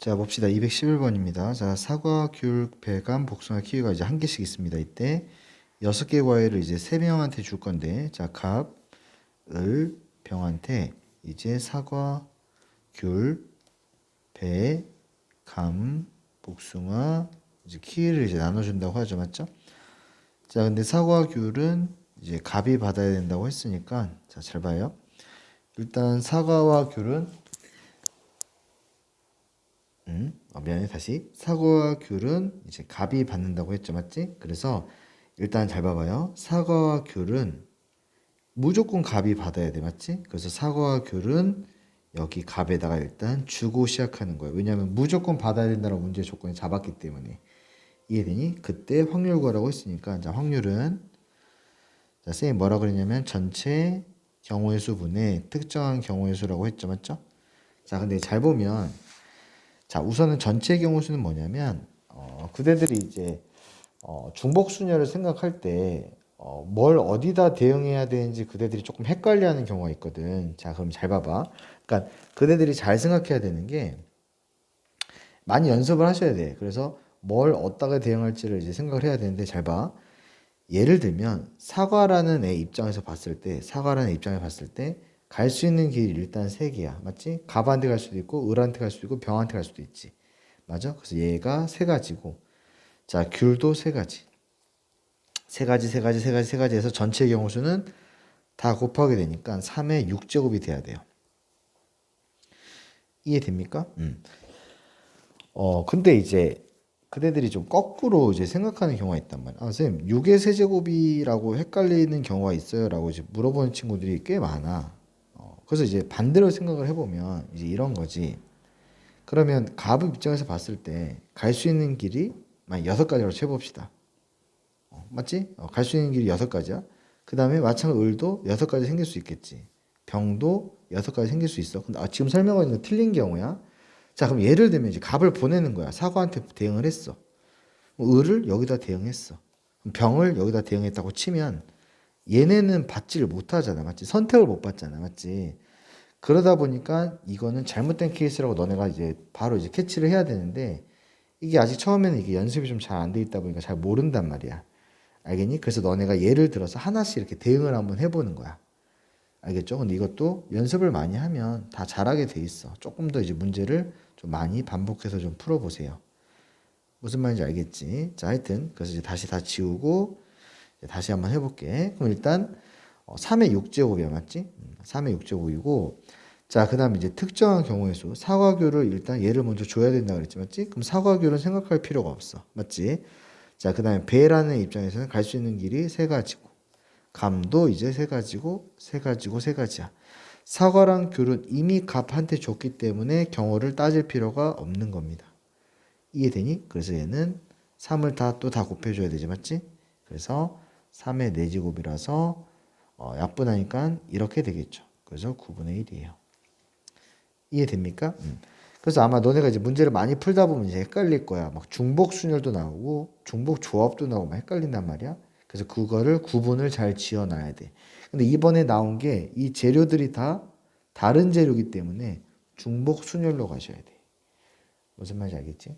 자, 봅시다. 211번입니다. 자, 사과, 귤, 배감, 복숭아, 키위가 이제 한 개씩 있습니다. 이때 여섯 개 과일을 이제 세 명한테 줄 건데, 자, 갑, 을, 병한테 이제 사과, 귤, 배, 감, 복숭아, 이제 키위를 이제 나눠준다고 하죠, 맞죠? 자, 근데 사과, 귤은 이제 갑이 받아야 된다고 했으니까, 자, 잘 봐요. 일단 사과와 귤은 음, 어, 미안해 다시 사과와 귤은 이제 갑이 받는다고 했죠 맞지? 그래서 일단 잘 봐봐요 사과와 귤은 무조건 갑이 받아야 돼 맞지? 그래서 사과와 귤은 여기 갑에다가 일단 주고 시작하는 거예요 왜냐하면 무조건 받아야 된다는 문제 조건을 잡았기 때문에 이해되니? 그때 확률 구하라고 했으니까 자 확률은 자 쌤이 뭐라 그랬냐면 전체 경우의 수분의 특정한 경우의 수라고 했죠 맞죠? 자 근데 잘 보면 자, 우선은 전체 경우 수는 뭐냐면 어, 그대들이 이제 어, 중복 순열을 생각할 때 어, 뭘 어디다 대응해야 되는지 그대들이 조금 헷갈려하는 경우가 있거든. 자, 그럼 잘 봐봐. 그러니까 그대들이 잘 생각해야 되는 게 많이 연습을 하셔야 돼. 그래서 뭘 어디다가 대응할지를 이제 생각을 해야 되는데 잘 봐. 예를 들면 사과라는 애 입장에서 봤을 때 사과라는 애 입장에 봤을 때 갈 수 있는 길이 일단 세 개야. 맞지? 갑한테 갈 수도 있고 을한테 갈 수도 있고 병한테 갈 수도 있지. 맞아? 그래서 얘가 세 가지고 자, 귤도 세 가지. 세 가지, 세 가지, 세 가지, 세 가지 해서 전체 경우 수는 다 곱하게 되니까 3의 6제곱이 돼야 돼요. 이해됩니까? 음. 어, 근데 이제 그대들이 좀 거꾸로 이제 생각하는 경우가 있단 말이야. 아, 선생님, 6의 세제곱이라고 헷갈리는 경우가 있어요? 라고 이제 물어보는 친구들이 꽤 많아. 어, 그래서 이제 반대로 생각을 해보면 이제 이런 거지. 그러면 갑의 입장에서 봤을 때 갈 수 있는 길이 만 여섯 가지로 쳐봅시다. 어, 맞지? 갈수 있는 길이 여섯 가지야. 그 다음에 마찬가지로 을도 여섯 가지 생길 수 있겠지. 병도 여섯 가지 생길 수 있어. 근데 아, 지금 설명하는 거 틀린 경우야. 자, 그럼 예를 들면 이제 갑을 보내는 거야. 사과한테 대응을 했어. 뭐 을을 여기다 대응했어. 병을 여기다 대응했다고 치면 얘네는 받지를 못하잖아. 맞지? 선택을 못 받잖아. 맞지? 그러다 보니까 이거는 잘못된 케이스라고 너네가 이제 바로 이제 캐치를 해야 되는데 이게 아직 처음에는 이게 연습이 좀 잘 안 돼 있다 보니까 잘 모른단 말이야. 알겠니? 그래서 너네가 예를 들어서 하나씩 이렇게 대응을 한번 해보는 거야. 알겠죠? 근데 이것도 연습을 많이 하면 다 잘하게 돼 있어. 조금 더 이제 문제를 좀 많이 반복해서 좀 풀어보세요. 무슨 말인지 알겠지? 자, 하여튼 그래서 이제 다시 다 지우고 다시 한번 해볼게. 그럼 일단 어, 3의 6제곱이야, 맞지? 음, 3의 6제곱이고 자, 그 다음에 이제 특정한 경우의 수 사과교를 일단 얘를 먼저 줘야 된다 그랬지, 맞지? 그럼 사과교는 생각할 필요가 없어, 맞지? 자, 그 다음에 배라는 입장에서는 갈 수 있는 길이 세 가지고 감도 이제 세 가지고 세 가지고 세 가지야. 사과랑 귤은 이미 갑한테 줬기 때문에 경우를 따질 필요가 없는 겁니다. 이해되니? 그래서 얘는 3을 다 또 다 곱해줘야 되지 맞지? 그래서 3의 4제곱이라서 어, 약분하니까 이렇게 되겠죠. 그래서 9분의 1이에요. 이해됩니까? 음. 그래서 아마 너네가 이제 문제를 많이 풀다 보면 이제 헷갈릴 거야. 막 중복 순열도 나오고 중복 조합도 나오고 막 헷갈린단 말이야. 그래서 그거를 구분을 잘 지어놔야 돼. 근데 이번에 나온 게 이 재료들이 다 다른 재료이기 때문에 중복 순열로 가셔야 돼. 무슨 말인지 알겠지?